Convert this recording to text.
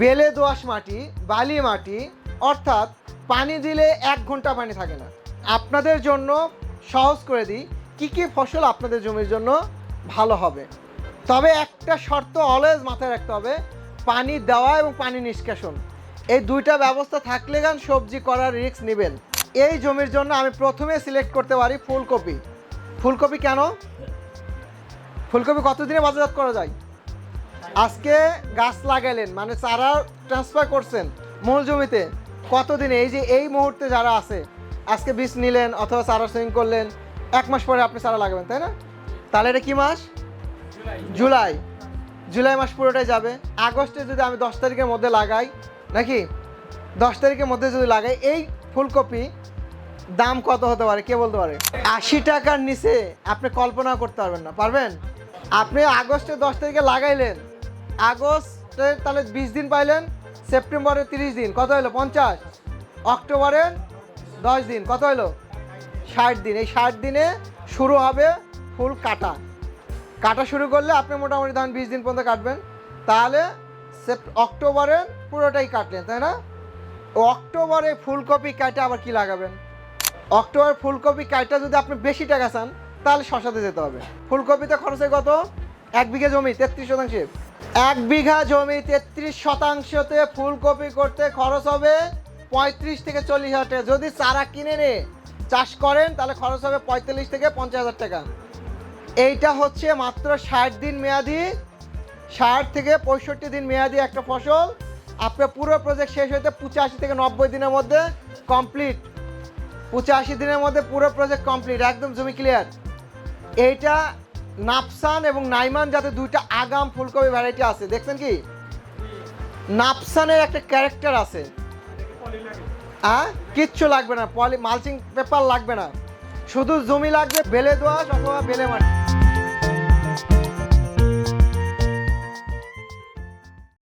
বেলে দোআঁশ মাটি, বালি মাটি, অর্থাৎ পানি দিলে এক ঘণ্টা পানি থাকে না। আপনাদের জন্য সহজ করে দিই, কী কী ফসল আপনাদের জমির জন্য ভালো হবে। তবে একটা শর্ত অলওয়েজ মাথায় রাখতে হবে, পানি দেওয়া এবং পানি নিষ্কাশন। এই দুইটা ব্যবস্থা থাকলে গান সবজি করার রিস্ক নেবেন। এই জমির জন্য আমি প্রথমে সিলেক্ট করতে পারি ফুলকপি। ফুলকপি কেন? ফুলকপি কতদিনে বাজারজাত করা যায়? আজকে গাছ লাগাইলেন মানে চারা ট্রান্সফার করছেন মূল জমিতে। কতদিনে? এই যে এই মুহূর্তে যারা আছে, আজকে বীজ নিলেন অথবা চারা সুইং করলেন, এক মাস পরে আপনি চারা লাগাবেন, তাই না? তাহলে এটা কি মাস? জুলাই। জুলাই মাস পুরোটাই যাবে। আগস্টে যদি আমি দশ তারিখের মধ্যে লাগাই, নাকি? দশ তারিখের মধ্যে যদি লাগাই, এই ফুলকপি দাম কত হতে পারে? কে বলতে পারে? আশি টাকার নিচে আপনি কল্পনা করতে পারবেন না, পারবেন? আপনি আগস্টের দশ তারিখে লাগাইলেন আগস্টে তাহলে বিশ দিন পাইলেন সেপ্টেম্বরের তিরিশ দিন, কত হলো পঞ্চাশ। অক্টোবরের দশ দিন, কত হলো ষাট দিন। এই ষাট দিনে শুরু হবে ফুল কাটা। কাটা শুরু করলে আপনি মোটামুটি ধরেন বিশ দিন পর্যন্ত কাটবেন। তাহলে অক্টোবরে পুরোটাই কাটলেন, তাই না? অক্টোবরে ফুলকপি কাটে আবার কি লাগাবেন? অক্টোবর ফুলকপি কাটটা যদি আপনি বেশি টাকা চান, তাহলে শশাতে যেতে হবে। ফুলকপিতে খরচে কত? এক বিঘে জমি, তেত্রিশ শতাংশে। এক বিঘা জমি তেত্রিশ শতাংশতে ফুলকপি করতে খরচ হবে পঁয়ত্রিশ থেকে চল্লিশ হাজার টাকা। যদি চারা কিনে নিয়ে চাষ করেন, তাহলে খরচ হবে পঁয়তাল্লিশ থেকে পঞ্চাশ হাজার টাকা। এইটা হচ্ছে মাত্র ষাট দিন মেয়াদি, ষাট থেকে পঁয়ষট্টি দিন মেয়াদি একটা ফসল। আপনার পুরো প্রজেক্ট শেষ হতে পঁচাশি থেকে নব্বই দিনের মধ্যে কমপ্লিট পঁচাশি দিনের মধ্যে পুরো প্রজেক্ট কমপ্লিট একদম জমি ক্লিয়ার এইটা নাপসান এবং নাইমান যাতে দুইটা আগাম ফুলকপি ভ্যারাইটি আছে, দেখছেন কি? নাপসানের একটা ক্যারেক্টার আছে। হ্যাঁ? কিচ্ছু লাগবে না, পলি মালচিং পেপার লাগবে না। শুধু জমি লাগবে, বেলে দোয়াশ অথবা বেলে মাটি।